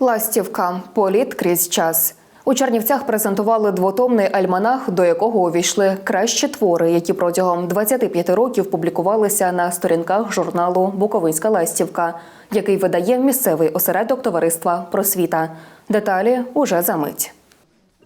Ластівка політ крізь час. У Чернівцях презентували двотомний альманах, до якого увійшли кращі твори, які протягом 25 років публікувалися на сторінках журналу Буковинська ластівка, який видає місцевий осередок товариства Просвіта. Деталі уже за мить.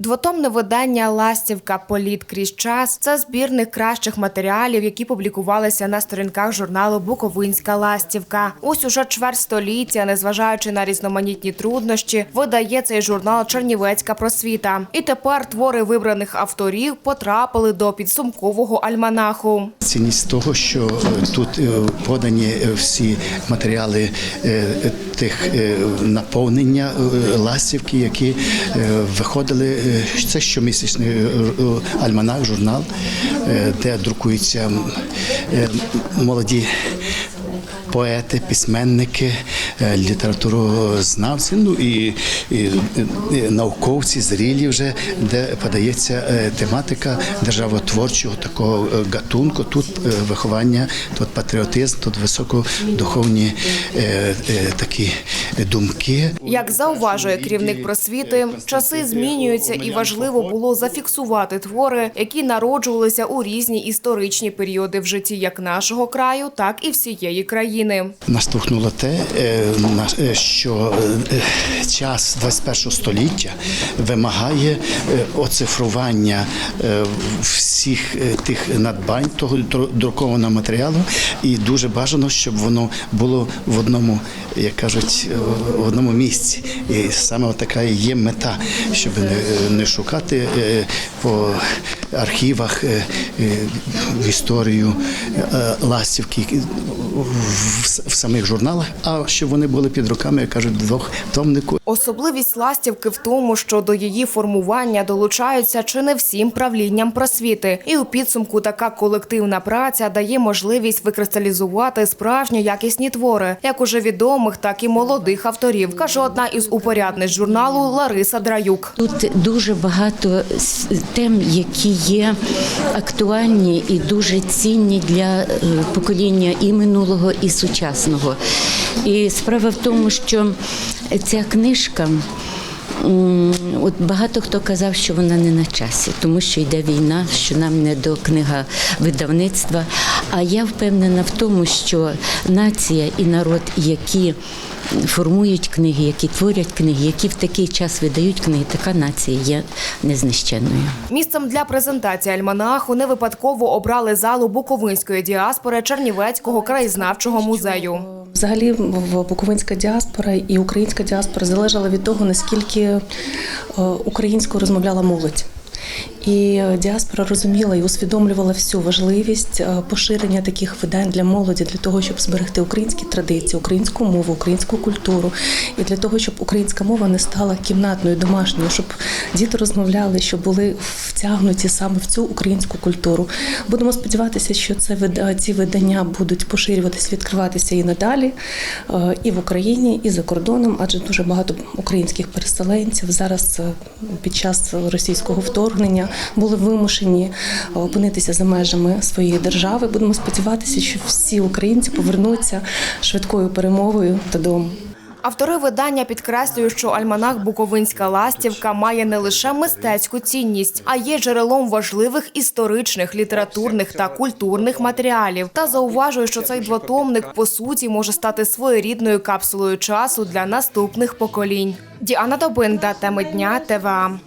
Двотомне видання Ластівка Політ крізь час це збірник кращих матеріалів, які публікувалися на сторінках журналу Буковинська ластівка. Ось уже чверть століття, незважаючи на різноманітні труднощі, видає цей журнал Чернівецька просвіта. І тепер твори вибраних авторів потрапили до підсумкового альманаху. Цінність того, що тут е, подані е, всі матеріали е, тих е, наповнення е, ластівки, які е, виходили. Це щомісячний альманах, журнал, де друкуються молоді. Поети, письменники, е, літературознавці, ну і, і, і науковці, зрілі вже, де подається е, тематика державотворчого такого е, гатунку. Тут виховання, тут патріотизм, тут високодуховні е, е, такі думки. Як зауважує керівник просвіти, часи змінюються, і важливо було зафіксувати твори, які народжувалися у різні історичні періоди в житті як нашого краю, так і всієї країни. Наштовхнуло те, е, е, що е, час 21 століття вимагає оцифрування всіх тих надбань того друкованого матеріалу, і дуже бажано, щоб воно було в одному, як кажуть, в одному місці. І саме така є мета, щоб не, шукати по архівах історію ластівки в, в самих журналах, а щоб вони були під руками, як кажуть, двох томнику. Особливість ластівки в тому, що до її формування долучаються чи не всім правлінням просвіти, і у підсумку така колективна праця дає можливість викристалізувати справжні якісні твори, як уже відомих, так і молодих авторів, каже одна із упорядниць журналу Лариса Драюк. Тут дуже багато тем, які є актуальні і дуже цінні для е, покоління і минулого, і сучасного. І справа в тому, що ця книжка. От багато хто казав, що вона не на часі, тому що йде війна, що нам не до книга видавництва. А я впевнена в тому, що нація і народ, які формують книги, які творять книги, які в такий час видають книги, така нація є незнищенною. Місцем для презентації альманаху не випадково обрали залу Буковинської діаспори Чернівецького краєзнавчого музею. Взагалі, в буковинська діаспора і українська діаспора залежала від того, наскільки е, українською розмовляла молодь. І е, діаспора розуміла і усвідомлювала всю важливість е, поширення таких видань для молоді, для того, щоб зберегти українські традиції, українську мову, українську культуру, і для того, щоб українська мова не стала кімнатною, домашньою, щоб діти розмовляли, щоб були втягнуті саме в цю українську культуру. Будемо сподіватися, що це ці видання будуть поширюватися, відкриватися і надалі, е, і в Україні, і за кордоном, адже дуже багато українських переселенців зараз під час російського вторгнення були вимушені е, опинитися за межами своєї держави. Будемо сподіватися, що всі українці повернуться швидкою перемогою додому. Автори видання підкреслюють, що альманах Буковинська ластівка має не лише мистецьку цінність, а є джерелом важливих історичних, літературних та культурних матеріалів. Та зауважують, що цей двотомник по суті може стати своєрідною капсулою часу для наступних поколінь. Діана Добинда, теми дня ТВА.